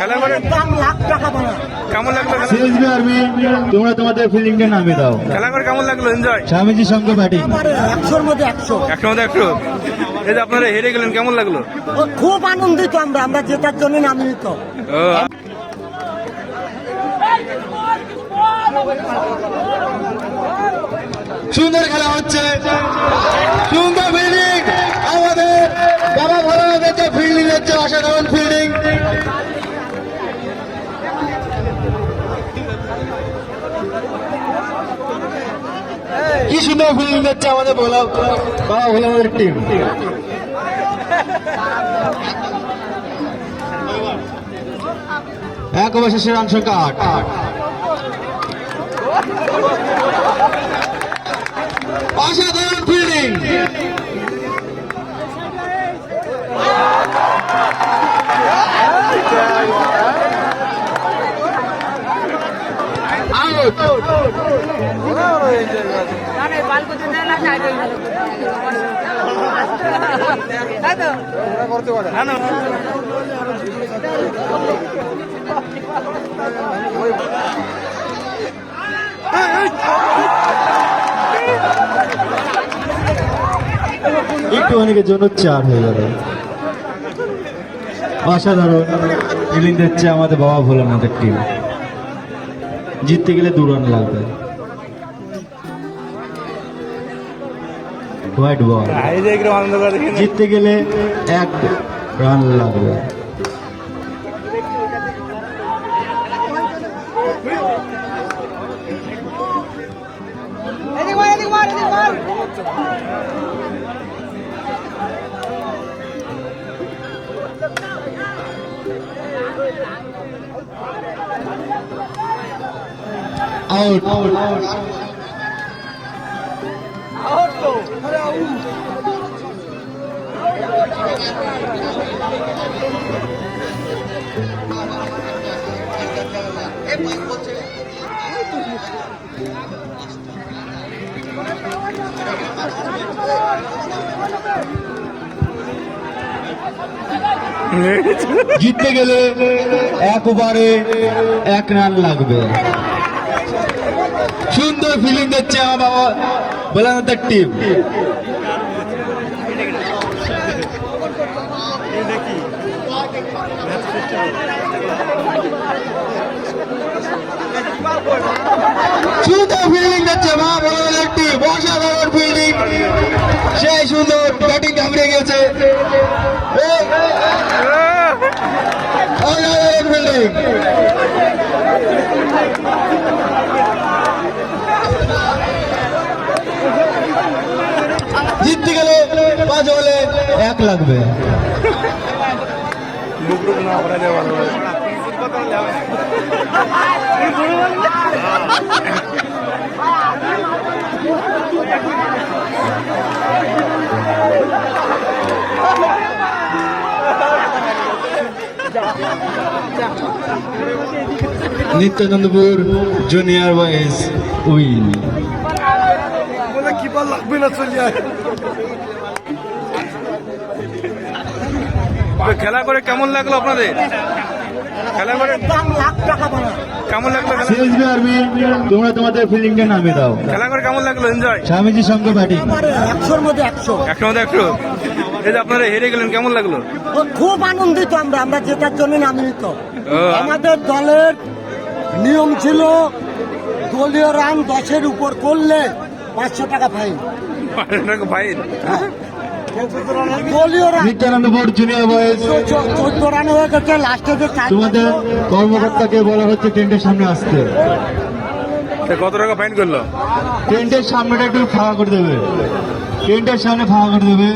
খেলা করে দাম লাখ টাকা বানা কেমন লাগল? সিএসবি আর্মি তোমরা তোমাদের ফিলিংটা নামিয়ে দাও। খেলা করে কেমন লাগল? এনজয় স্বামীজির সঙ্গে ব্যাটিং। এবারে একশোর মধ্যে একশো। একশো মধ্যে একশো। এই যে আপনারা হেরে গেলেন কেমন লাগল? খুব আনন্দিত আমরা আমরা জেতার জন্য নামিত। ও, সুন্দর খেলা হচ্ছে সুন্দর ফিল্ডিং আমাদের বাবা ভালো হচ্ছে ফিল্ডিং হচ্ছে অসাধারণ ফিল্ডিং কি সুন্দর ফিল্ডিং হচ্ছে আমাদের বলা বাবা ভোলামের টিম এক অবশেষে রান সংখ্যা আট অসাধারণ ফিল্ডিং আউট না, না। একটু অনেকের জন্য চার হয়ে গেল অসাধারণ। ফিলিং দিচ্ছে আমাদের বাবা ভোলানাথের টিম জিততে গেলে দু রান লাগবে। White ball. জিততে গেলে এক রান লাগবে। আউট জিততে গেলে এক ওভারে এক রান লাগবে। সুন্দর ফিলিং দিচ্ছে আমার বাবা। ভোলানাথের টিম সুন্দর ফিল্ডিং দিচ্ছে মা ভোলানাথের টিম অসাধারণ ফিল্ডিং সেই সুন্দর ব্যাটিং কামড়ে গেছে। ফিল্ডিং জিততে গেলে পাঁচ বলে এক লাগবে। নিত্যানন্দপুর জুনিয়র বয়েজ উইন কিপার লাগবে না চলে খেলা করে কেমন লাগল আপনাদের? খেলা করে দাম লাখ টাকা বানা কেমন লাগল তোমরা তোমাদের ফিল্ডিংটা নামিয়ে দাও। খেলা করে কেমন লাগল? এনজয় স্বামীজির সঙ্গে ব্যাটিং একশোর মধ্যে একশো। একশো মধ্যে একশো। এই যে আপনারা হেরে গেলেন কেমন লাগল? খুব আনন্দিত আমরা আমরা জেতার জন্য নামিত। ও, আমাদের দলের নিয়ম ছিল দলীয় রান দশের উপর করলে পাঁচশো টাকা ফাইন ফাইন জুনিয়র তোমাদের কর্মকর্তাকে বলা হচ্ছে টেন্টের সামনে আসতে। কত টাকা ফাইন করল? টেন্টের সামনেটা একটু ফাঁকা করে দেবে। টেন্টের সামনে ফাঁকা করে দেবে।